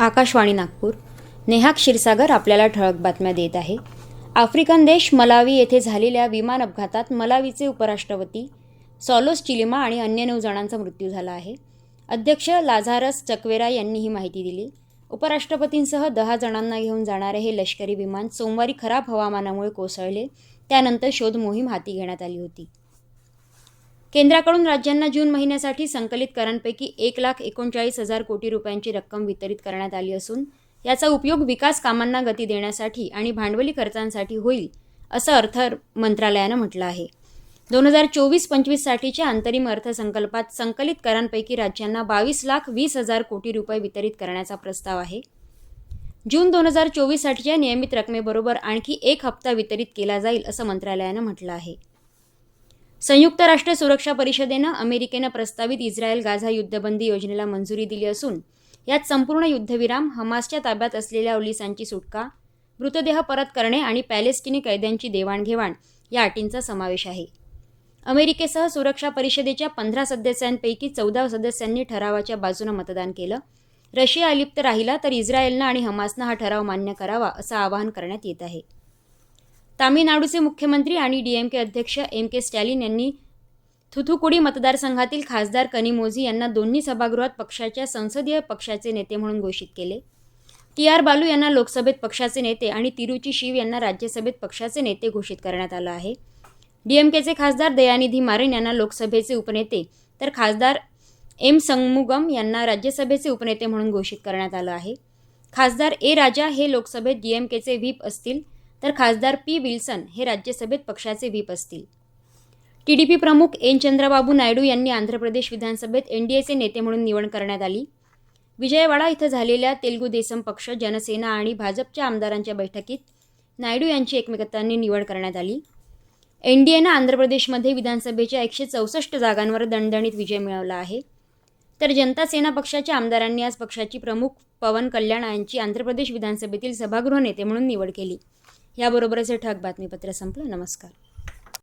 आकाशवाणी नागपूर. नेहा क्षीरसागर आपल्याला ठळक बातम्या देत आहे. आफ्रिकन देश मलावी येथे झालेल्या विमान अपघातात मलावीचे उपराष्ट्रपती सॉलोस चिलिमा आणि अन्य नऊ जणांचा मृत्यू झाला आहे. अध्यक्ष लाझारस चक्वेरा यांनी ही माहिती दिली. उपराष्ट्रपतींसह दहा जणांना घेऊन जाणारे हे लष्करी विमान सोमवारी खराब हवामानामुळे कोसळले. त्यानंतर शोध मोहीम हाती घेण्यात आली होती. केंद्राकडून राज्यांना जून महिन्यासाठी संकलित करांपैकी एक लाख एकोणचाळीस हजार कोटी रुपयांची रक्कम वितरित करण्यात आली असून याचा उपयोग विकास कामांना गती देण्यासाठी आणि भांडवली खर्चांसाठी होईल असं अर्थ मंत्रालयानं म्हटलं आहे. दोन हजार चोवीस पंचवीससाठीच्या अंतरिम अर्थसंकल्पात संकलित करांपैकी राज्यांना बावीस लाख वीस हजार कोटी रुपये वितरित करण्याचा प्रस्ताव आहे. जून दोन हजार चोवीससाठीच्या नियमित रकमेबरोबर आणखी एक हप्ता वितरित केला जाईल असं मंत्रालयानं म्हटलं आहे. संयुक्त राष्ट्र सुरक्षा परिषदेनं अमेरिकेनं प्रस्तावित इस्रायल गाझा युद्धबंदी योजनेला मंजुरी दिली असून यात संपूर्ण युद्धविराम हमासच्या ताब्यात असलेल्या ओलिसांची सुटका मृतदेह परत करणे आणि पॅलेस्टिनी कैद्यांची देवाणघेवाण या अटींचा समावेश आहे. अमेरिकेसह सुरक्षा परिषदेच्या पंधरा सदस्यांपैकी चौदा सदस्यांनी ठरावाच्या बाजूनं मतदान केलं. रशिया अलिप्त राहिला तर इस्रायलनं आणि हमासनं हा ठराव मान्य करावा असं आवाहन करण्यात येत आहे. तामिळनाडूचे मुख्यमंत्री आणि डीएमके अध्यक्ष एम के स्टॅलिन यांनी थुथुकुडी मतदारसंघातील खासदार कनिमोझी यांना दोन्ही सभागृहात पक्षाच्या संसदीय पक्षाचे नेते म्हणून घोषित केले. टी आर बालू यांना लोकसभेत पक्षाचे नेते आणि तिरुची शिव यांना राज्यसभेत पक्षाचे नेते घोषित करण्यात आलं आहे. डीएमकेचे खासदार दयानिधी मारेन यांना लोकसभेचे उपनेते तर खासदार एम संगमुगम यांना राज्यसभेचे उपनेते म्हणून घोषित करण्यात आलं आहे. खासदार ए राजा हे लोकसभेत डीएमकेचे व्हीप असतील. तर खासदार पी विल्सन हे राज्यसभेत पक्षाचे व्हीप असतील. टी डी पी प्रमुख एन चंद्रबाबू नायडू यांनी आंध्र प्रदेश विधानसभेत एन डी एचे नेते म्हणून निवड करण्यात आली. विजयवाडा इथं झालेल्या तेलुगू देसम पक्ष जनसेना आणि भाजपच्या आमदारांच्या बैठकीत नायडू यांची एकमेकांनी निवड करण्यात आली. एन डी एनं आंध्र प्रदेशमध्ये विधानसभेच्या एकशे चौसष्ट जागांवर दणदणीत विजय मिळवला आहे. तर जनता सेना पक्षाच्या आमदारांनी आज पक्षाची प्रमुख पवन कल्याण यांची आंध्र प्रदेश विधानसभेतील सभागृह नेते म्हणून निवड केली. याबरोबरच हे ठक बातमीपत्र संपलं. नमस्कार.